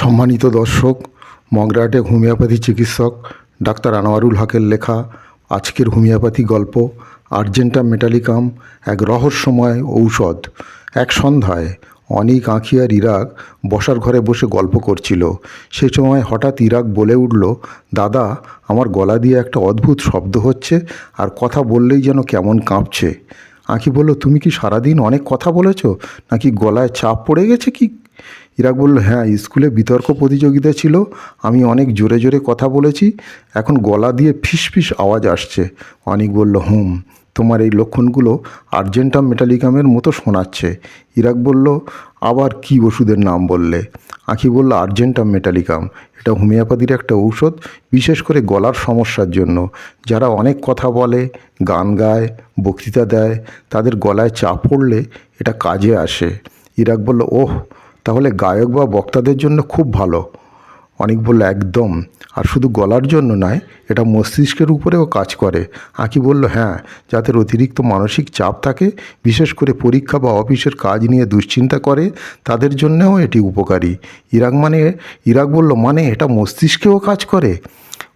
সম্মানিত দর্শক, মগরাটে হোমিওপ্যাথি চিকিৎসক ডাক্তার আনোয়ারুল হকের লেখা আজকের হোমিওপ্যাথি গল্প, আর্জেন্টা মেটালিকাম, এক রহস্যময় ঔষধ। এক সন্ধ্যায় অনেক আঁখি আর ইরাক বসার ঘরে বসে গল্প করছিল। সে সময় হঠাৎ ইরাক বলে উঠল, দাদা, আমার গলা দিয়ে একটা অদ্ভুত শব্দ হচ্ছে আর কথা বললেই যেন কেমন কাঁপছে। আঁখি বলল, তুমি কি সারাদিন অনেক কথা বলেছ? নাকি গলায় চাপ পড়ে গেছে কি ইরাক বলল হ্যাঁ স্কুলে বিতর্ক প্রতিযোগিতা ছিল, আমি অনেক জোরে জোরে কথা বলেছি, এখন গলা দিয়ে ফিস ফিস আওয়াজ আসছে। অনেক বলল, হুম, তোমার এই লক্ষণগুলো আর্জেন্টাম মেটালিকামের মতো শোনাচ্ছে। ইরাক বলল, আবার কি ওষুধের নাম বললে? আঁখি বলল আর্জেন্টাম মেটালিকাম, এটা হোমিওপ্যাথির একটা ঔষধ, বিশেষ করে গলার সমস্যার জন্য। যারা অনেক কথা বলে, গান গায়, বক্তৃতা দেয়, তাদের গলায় চাপ পড়লে এটা কাজে আসে। ইরাক বলল, ওহ তাহলে গায়ক বা বক্তাদের জন্য খুব ভালো। অনেক বলল, একদম। আর শুধু গলার জন্য নয়, এটা মস্তিষ্কের উপরেও কাজ করে। আঁকি বলল হ্যাঁ যাদের অতিরিক্ত মানসিক চাপ থাকে, বিশেষ করে পরীক্ষা বা অফিসের কাজ নিয়ে দুশ্চিন্তা করে, তাদের জন্যও এটি উপকারী। ইরাক মানে ইরাক বলল মানে এটা মস্তিষ্কেও কাজ করে?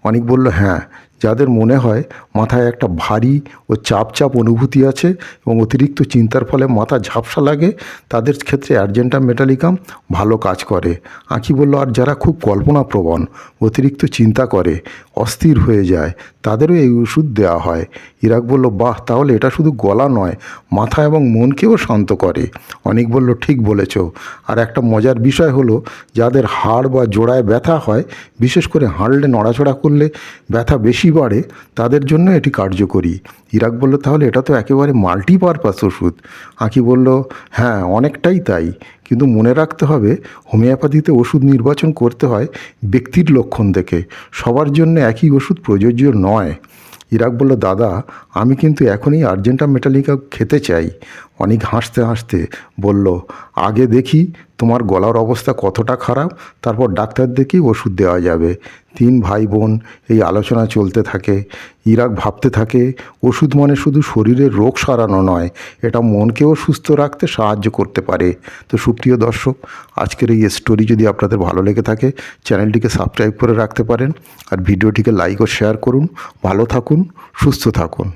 অনেক বলল হ্যাঁ যাদের মনে হয় মাথায় একটা ভারী ও চাপ চাপ অনুভূতি আছে এবং অতিরিক্ত চিন্তার ফলে মাথা ঝাপসা লাগে, তাদের ক্ষেত্রে অ্যার্জেন্টাম মেটালিকাম ভালো কাজ করে। আঁকি বলল, আর যারা খুব কল্পনাপ্রবণ, অতিরিক্ত চিন্তা করে, অস্থির হয়ে যায়, তাদেরও এই ওষুধ দেওয়া হয়। ইরাক বলল, বাহ, তাহলে এটা শুধু গলা নয়, মাথা এবং মনকেও শান্ত করে। অনেক বলল, ঠিক বলেছ। আর একটা মজার বিষয় হলো, যাদের হাড় বা জোড়ায় ব্যথা হয়, বিশেষ করে হাঁড়লে নড়াচড়া করলে ব্যথা বেশি বাড়ে তাদের জন্য এটি কার্যকরী। ইরাক বলল, তাহলে এটা তো একেবারে মাল্টিপারপাস ওষুধ। আঁকি বলল হ্যাঁ অনেকটাই তাই। কিন্তু মনে রাখতে হবে, হোমিওপ্যাথিতে ওষুধ নির্বাচন করতে হয় ব্যক্তির লক্ষণ দেখে। সবার জন্য একই ওষুধ প্রযোজ্য নয়। ইরাক বলল, দাদা আমি কিন্তু এখনই আর্জেন্টা মেটালিকা খেতে চাই। অনেক হাসতে হাসতে বলল, আগে দেখি তোমার গলার অবস্থা কতটা খারাপ, তারপর ডাক্তার দেখেই ওষুধ দেওয়া যাবে। তিন ভাই বোন এই আলোচনা চলতে থাকে। ইরাক ভাবতে থাকে, ওষুধ মানে শুধু শরীরের রোগ সারানো নয়, এটা মনকেও সুস্থ রাখতে সাহায্য করতে পারে। তো সুপ্রিয় দর্শক, আজকের এই স্টোরি যদি আপনাদের ভালো লেগে থাকে, চ্যানেলটিকে সাবস্ক্রাইব করে রাখতে পারেন আর ভিডিওটিকে লাইক ও শেয়ার করুন। ভালো থাকুন, সুস্থ থাকুন।